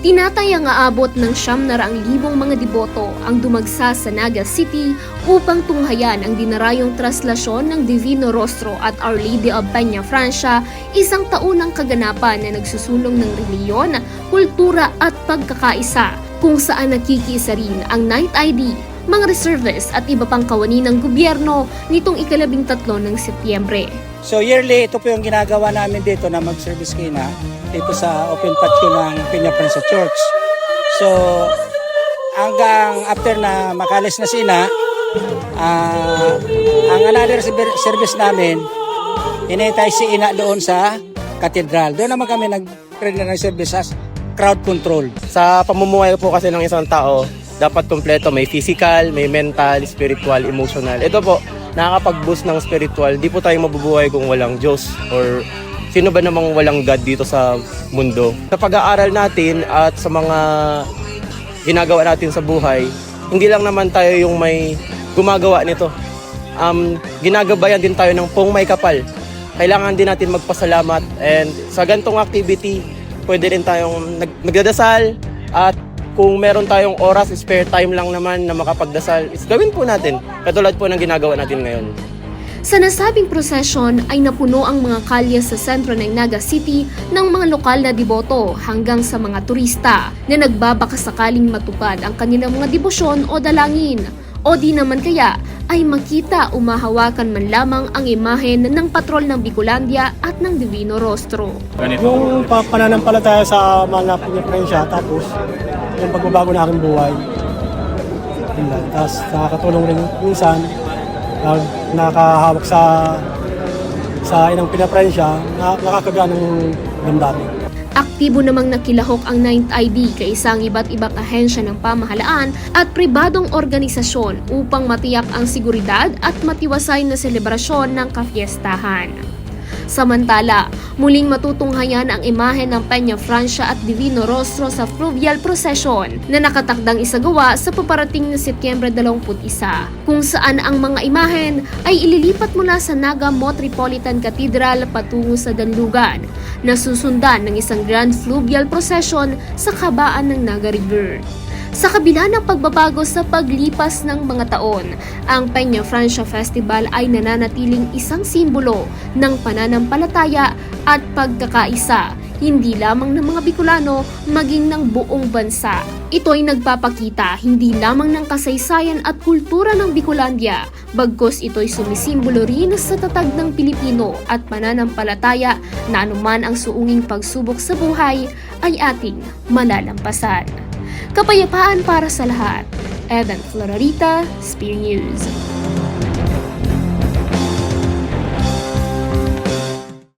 Tinatayang aabot ng siyam na raang libong mga deboto ang dumagsa sa Naga City upang tunghayan ang dinarayong traslasyon ng Divino Rostro at Our Lady of Peña Francia, isang taunang kaganapan na nagsusulong ng reliyon, kultura at pagkakaisa, kung saan nakikiisa rin ang Night ID, mga reservists at iba pang kawani ng gobyerno nitong ikalabing tatlo ng Setyembre. So yearly, ito po yung ginagawa namin dito na mag-service kayo na dito sa open patio ng Peña Prensa Church. So hanggang after na makalis na sina, ah, ang another ser- service namin, hinihintay si Ina doon sa katedral. Doon naman kami nag-render ng service as crowd control. Sa pamumuhay po kasi ng isang tao, dapat kompleto. May physical, may mental, spiritual, emotional. Ito po, nakakapag-boost ng spiritual. Di po tayo mabubuhay kung walang Diyos or sino ba namang walang God dito sa mundo. Sa pag-aaral natin at sa mga ginagawa natin sa buhay, hindi lang naman tayo yung may gumagawa nito. Um, ginagabayan din tayo ng pong may kapal. Kailangan din natin magpasalamat and sa gantong activity, pwede rin tayong nag nagdadasal at kung meron tayong oras, spare time lang naman na makapagdasal, is gawin po natin. Katulad po ng ginagawa natin ngayon. Sa nasabing prosesyon ay napuno ang mga kalye sa sentro ng Naga City ng mga lokal na deboto hanggang sa mga turista na nagbabakasakaling matupad ang kanilang mga debosyon o dalangin. O di naman kaya ay makita umahawakan man lamang ang imahen ng patrol ng Bicolandia at ng Divino Rostro. Yung pa- pananampalataya sa mahal na tapos yung pagbabago ng aking buhay. Yun lang. Tapos nakakatulong rin minsan, pag nakahawak sa sa inang Pinaprensya, na, nakakagaan ng damdamin. Aktibo namang nakilahok ang 9th ID kaisang iba't ibang ahensya ng pamahalaan at pribadong organisasyon upang matiyak ang seguridad at matiwasay na selebrasyon ng kafiestahan. Samantala, muling matutunghayan ang imahe ng Peña Francia at Divino Rostro sa fluvial procession na nakatakdang isagawa sa paparating na Setyembre 21, kung saan ang mga imahen ay ililipat mula sa Naga Metropolitan Cathedral patungo sa Danlugan, na susundan ng isang grand fluvial procession sa kabaan ng Naga River. Sa kabila ng pagbabago sa paglipas ng mga taon, ang Peña Francia Festival ay nananatiling isang simbolo ng pananampalataya at pagkakaisa, hindi lamang ng mga Bicolano, maging ng buong bansa. Ito ay nagpapakita hindi lamang ng kasaysayan at kultura ng Bicolandia, bagkos ito'y sumisimbolo rin sa tatag ng Pilipino at pananampalataya na anuman ang suunging pagsubok sa buhay ay ating malalampasan. Kapayapaan para sa lahat. Evan Florarita, Spear News.